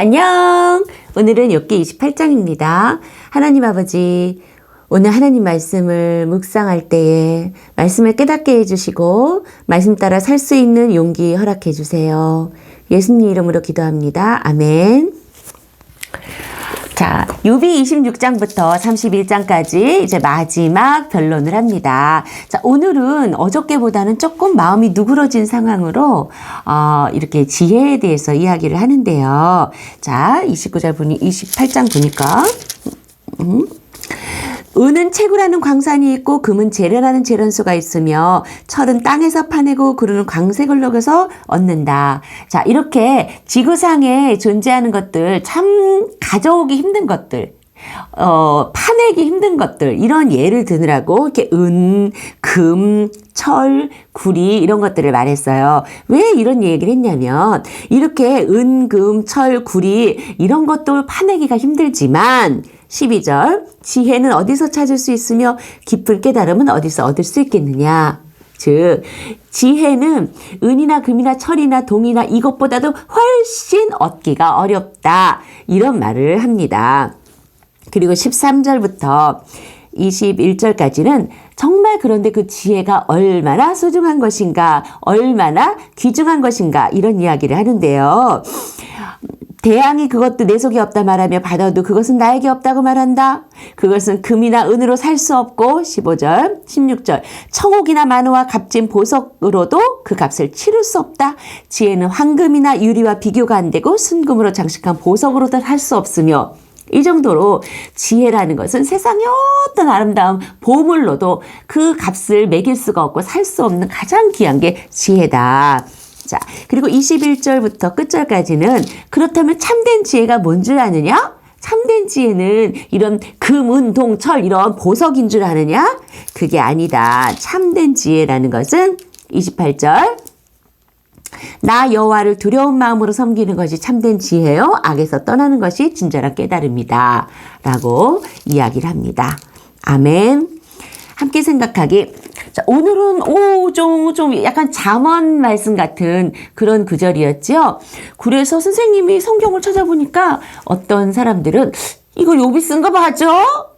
안녕! 오늘은 욥기 28장입니다. 하나님 아버지, 오늘 하나님 말씀을 묵상할 때에 말씀을 깨닫게 해주시고 말씀 따라 살 수 있는 용기 허락해 주세요. 예수님 이름으로 기도합니다. 아멘. 자, 유비 26장부터 31장까지 이제 마지막 변론을 합니다. 자, 오늘은 어저께보다는 조금 마음이 누그러진 상황으로, 어, 이렇게 지혜에 대해서 이야기를 하는데요. 자, 29절 보니, 28장 보니까, 음. 은은 채굴하는 광산이 있고 금은 재련하는 재련소가 있으며 철은 땅에서 파내고 구루는 광색을 녹여서 얻는다. 자, 이렇게 지구상에 존재하는 것들 참 가져오기 힘든 것들 어, 파내기 힘든 것들, 이런 예를 드느라고, 이렇게 은, 금, 철, 구리, 이런 것들을 말했어요. 왜 이런 얘기를 했냐면, 이렇게 은, 금, 철, 구리, 이런 것도 파내기가 힘들지만, 12절, 지혜는 어디서 찾을 수 있으며, 깊은 깨달음은 어디서 얻을 수 있겠느냐. 즉, 지혜는 은이나 금이나 철이나 동이나 이것보다도 훨씬 얻기가 어렵다. 이런 말을 합니다. 그리고 13절부터 21절까지는 정말 그런데 그 지혜가 얼마나 소중한 것인가, 얼마나 귀중한 것인가, 이런 이야기를 하는데요. 대양이 그것도 내 속에 없다 말하며 받아도 그것은 나에게 없다고 말한다. 그것은 금이나 은으로 살 수 없고 15절, 16절 청옥이나 만호와 값진 보석으로도 그 값을 치를 수 없다. 지혜는 황금이나 유리와 비교가 안 되고 순금으로 장식한 보석으로도 할 수 없으며 이 정도로 지혜라는 것은 세상의 어떤 아름다운 보물로도 그 값을 매길 수가 없고 살 수 없는 가장 귀한 게 지혜다. 자, 그리고 21절부터 끝절까지는 그렇다면 참된 지혜가 뭔 줄 아느냐? 참된 지혜는 이런 금, 은, 동, 철 이런 보석인 줄 아느냐? 그게 아니다. 참된 지혜라는 것은 28절 나 여호와를 두려운 마음으로 섬기는 것이 참된 지혜요 악에서 떠나는 것이 진절한 깨달음이다. 라고 이야기를 합니다. 아멘. 함께 생각하기. 자, 오늘은 오, 좀, 좀 약간 잠언 말씀 같은 그런 구절이었죠. 그래서 선생님이 성경을 찾아보니까 어떤 사람들은 이거 요비 쓴 거 맞죠?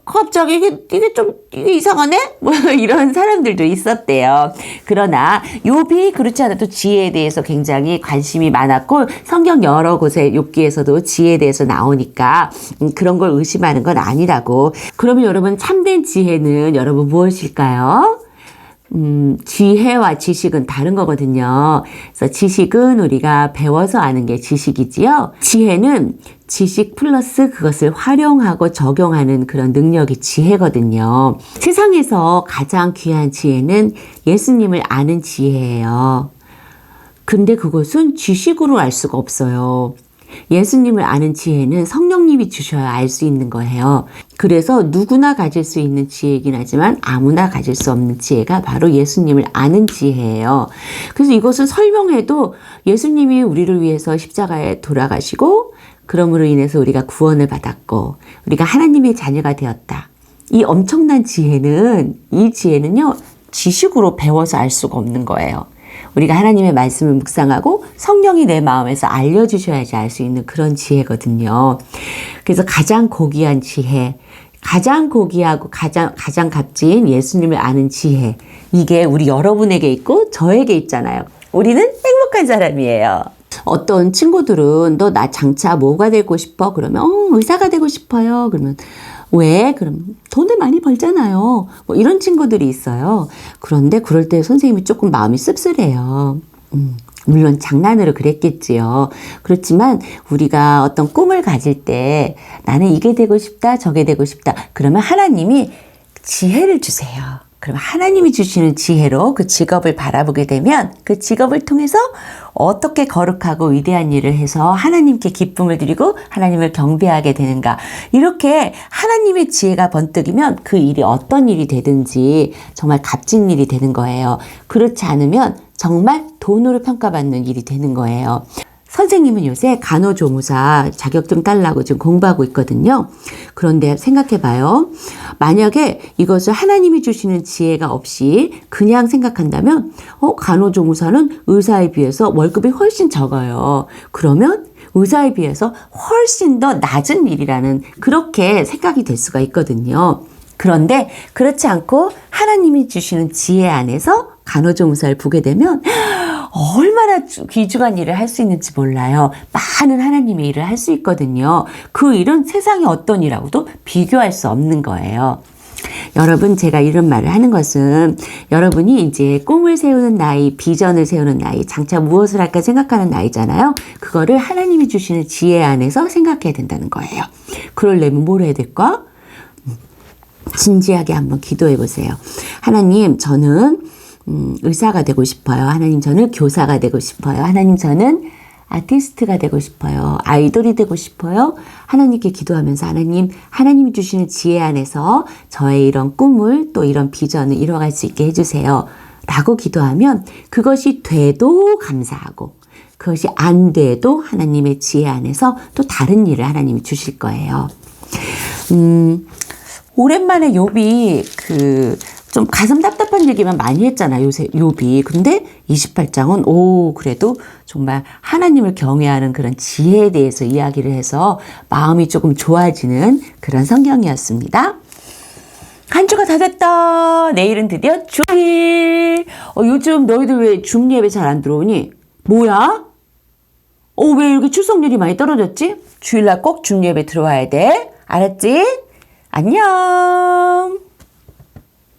갑자기 이게, 이게 좀, 이게 이상하네? 뭐, 이런 사람들도 있었대요. 그러나, 욥이 그렇지 않아도 지혜에 대해서 굉장히 관심이 많았고, 성경 여러 곳에 욥기에서도 지혜에 대해서 나오니까, 음, 그런 걸 의심하는 건 아니라고. 그러면 여러분, 참된 지혜는 여러분 무엇일까요? 음, 지혜와 지식은 다른 거거든요. 그래서 지식은 우리가 배워서 아는 게 지식이지요. 지혜는 지식 플러스 그것을 활용하고 적용하는 그런 능력이 지혜거든요. 세상에서 가장 귀한 지혜는 예수님을 아는 지혜예요. 근데 그것은 지식으로 알 수가 없어요. 예수님을 아는 지혜는 성령님이 주셔야 알 수 있는 거예요. 그래서 누구나 가질 수 있는 지혜이긴 하지만 아무나 가질 수 없는 지혜가 바로 예수님을 아는 지혜예요. 그래서 이것을 설명해도 예수님이 우리를 위해서 십자가에 돌아가시고 그러므로 인해서 우리가 구원을 받았고 우리가 하나님의 자녀가 되었다. 이 엄청난 지혜는 이 지혜는요 지식으로 배워서 알 수가 없는 거예요. 우리가 하나님의 말씀을 묵상하고 성령이 내 마음에서 알려주셔야지 알 수 있는 그런 지혜거든요. 그래서 가장 고귀한 지혜, 가장 고귀하고 가장, 가장 값진 예수님을 아는 지혜. 이게 우리 여러분에게 있고 저에게 있잖아요. 우리는 행복한 사람이에요. 어떤 친구들은 너 나 장차 뭐가 되고 싶어? 그러면 어, 의사가 되고 싶어요. 그러면 왜? 그럼 돈을 많이 벌잖아요. 뭐 이런 친구들이 있어요. 그런데 그럴 때 선생님이 조금 마음이 씁쓸해요. 음, 물론 장난으로 그랬겠지요. 그렇지만 우리가 어떤 꿈을 가질 때 나는 이게 되고 싶다, 저게 되고 싶다. 그러면 하나님이 지혜를 주세요. 그럼 하나님이 주시는 지혜로 그 직업을 바라보게 되면 그 직업을 통해서 어떻게 거룩하고 위대한 일을 해서 하나님께 기쁨을 드리고 하나님을 경배하게 되는가. 이렇게 하나님의 지혜가 번뜩이면 그 일이 어떤 일이 되든지 정말 값진 일이 되는 거예요. 그렇지 않으면 정말 돈으로 평가받는 일이 되는 거예요. 선생님은 요새 간호조무사 자격증 딸라고 지금 공부하고 있거든요. 그런데 생각해 봐요. 만약에 이것을 하나님이 주시는 지혜가 없이 그냥 생각한다면, 어, 간호조무사는 의사에 비해서 월급이 훨씬 적어요. 그러면 의사에 비해서 훨씬 더 낮은 일이라는 그렇게 생각이 될 수가 있거든요. 그런데 그렇지 않고 하나님이 주시는 지혜 안에서 간호조무사를 보게 되면 얼마나 주- 귀중한 일을 할 수 있는지 몰라요. 많은 하나님의 일을 할 수 있거든요. 그 일은 세상의 어떤 일하고도 비교할 수 없는 거예요. 여러분, 제가 이런 말을 하는 것은 여러분이 이제 꿈을 세우는 나이, 비전을 세우는 나이, 장차 무엇을 할까 생각하는 나이잖아요. 그거를 하나님이 주시는 지혜 안에서 생각해야 된다는 거예요. 그러려면 뭘 해야 될까? 진지하게 한번 기도해 보세요. 하나님, 저는 음, 의사가 되고 싶어요. 하나님, 저는 교사가 되고 싶어요. 하나님, 저는 아티스트가 되고 싶어요. 아이돌이 되고 싶어요. 하나님께 기도하면서 하나님, 하나님이 주시는 지혜 안에서 저의 이런 꿈을 또 이런 비전을 이뤄갈 수 있게 해주세요. 라고 기도하면 그것이 돼도 감사하고 그것이 안 돼도 하나님의 지혜 안에서 또 다른 일을 하나님이 주실 거예요. 음, 오랜만에 욥이 그 좀 가슴 답답한 얘기만 많이 했잖아 요새 욥이 근데 28장은 오 그래도 정말 하나님을 경외하는 그런 지혜에 대해서 이야기를 해서 마음이 조금 좋아지는 그런 성경이었습니다. 한 주가 다 됐다. 내일은 드디어 주일. 어, 요즘 너희들 왜 줌 예배 잘 안 들어오니? 뭐야? 어, 왜 이렇게 출석률이 많이 떨어졌지? 주일날 꼭 줌 예배 들어와야 돼. 알았지? 안녕.